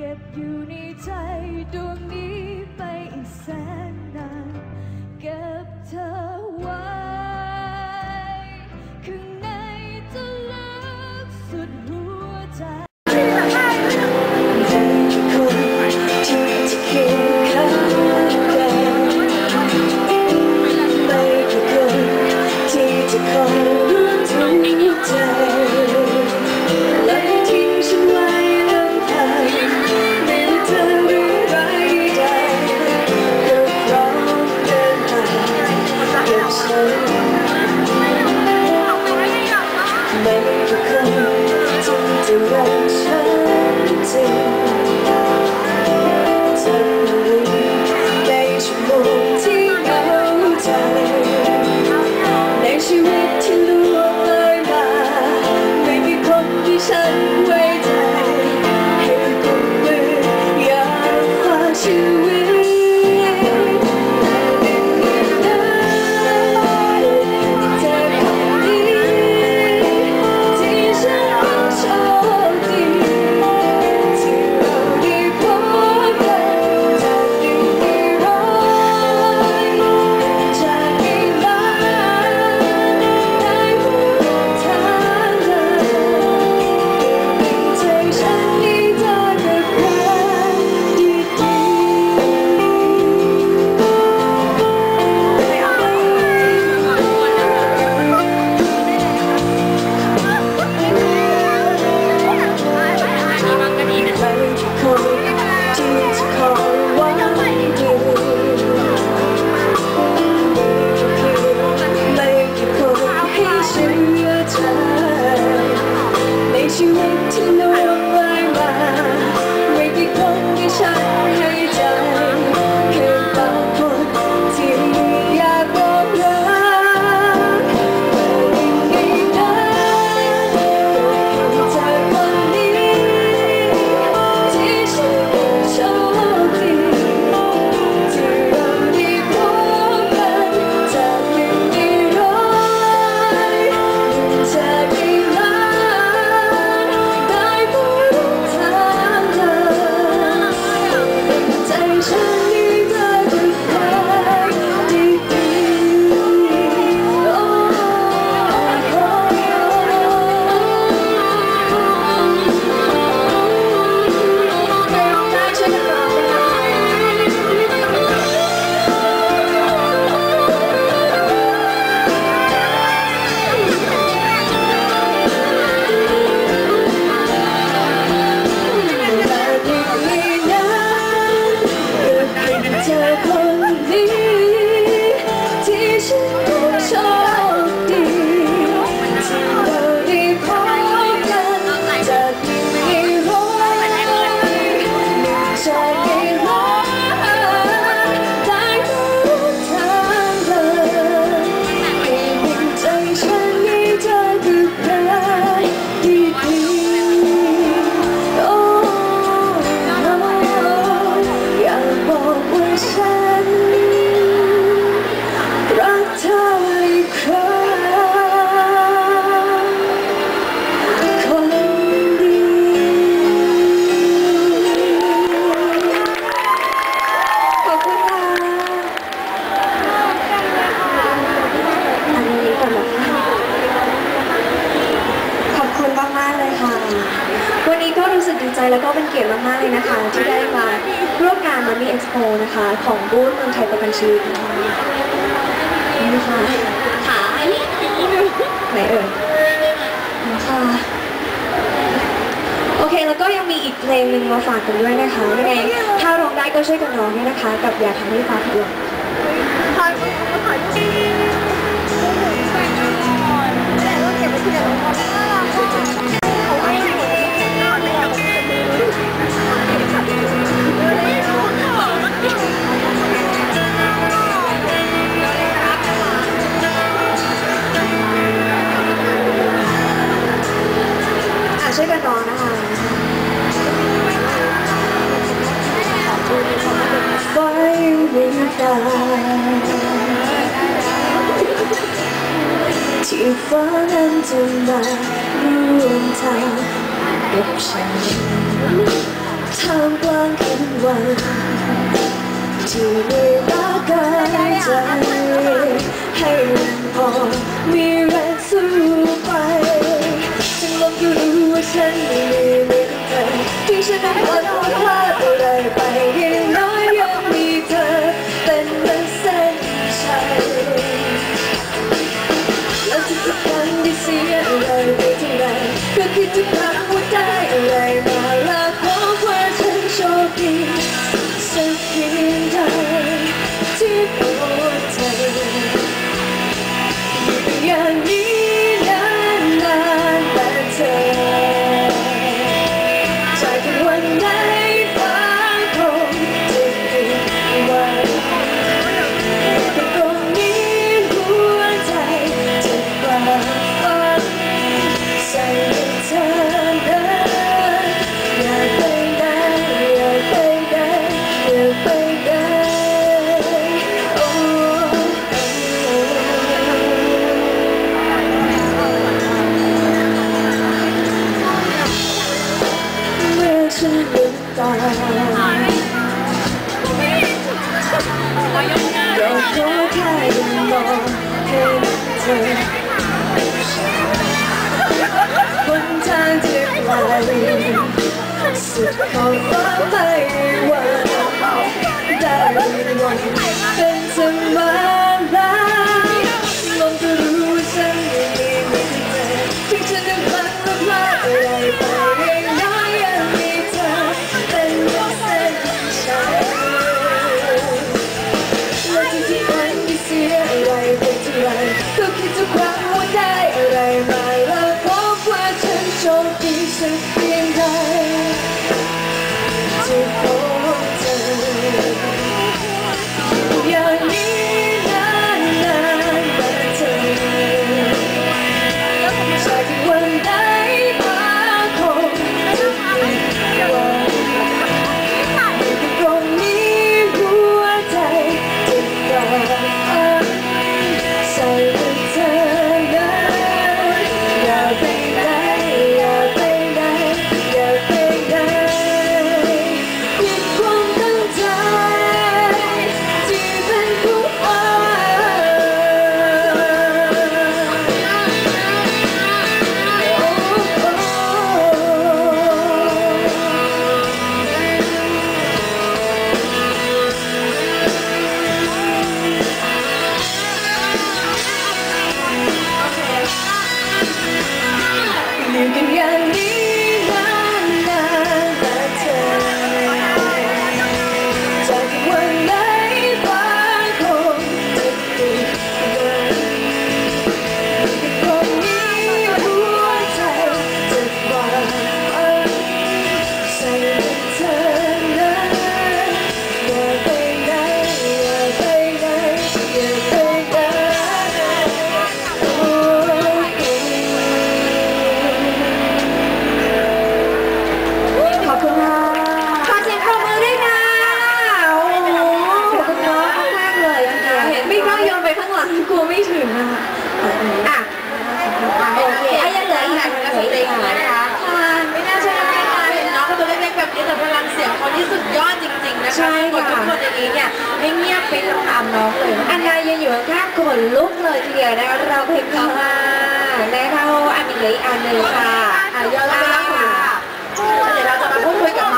ก็บอยู่ในใจดวงนี้ไปอีกแสนนาน 你说 ใจแล้วก็เป็นเกียรติมากๆเลยนะคะ ที่ได้มาร่วมงานมันมีเอ็กซ์โปนะคะ ของบูธเมืองไทยประกันชีวิตนะคะนี่นะะขาอันนี้ไหนเอ่ยนะคะโอเคแล้วก็ยังมีอีกเพลงหนึ่งมาฝากกันด้วยนะคะยังไงถ้าร้องได้ก็ช่วยกันร้องด้วยนะคะ กับอย่าทำให้ฟ้าผิดหวังขอจริงขอจริงแต่ว่าก็บไว้ที่เดิมของ ที่ฟ้านั้นจะมาร่วมทางกับฉันทางกลางคืนวันที่มีรักกันใจ Thank you. ฉันลืมตาเราขอแค่ยังมองให้เธอคนทางที่ไกลสุดขอบฟ้า you can get me. ใช่ค่ะ ทุกคนอย่างนี้เนี่ยไม่เงียบไปตามน้องเลยนะคะ อันนายังอยู่ข้างๆขนลุกเลยทีเดียวนะคะเราเพลงต่อมาแล้วอันนี้เหลยอันหนึ่งค่ะอะยอดล่าค่ะเดี๋ยวเราจะมาพูดคุยกับ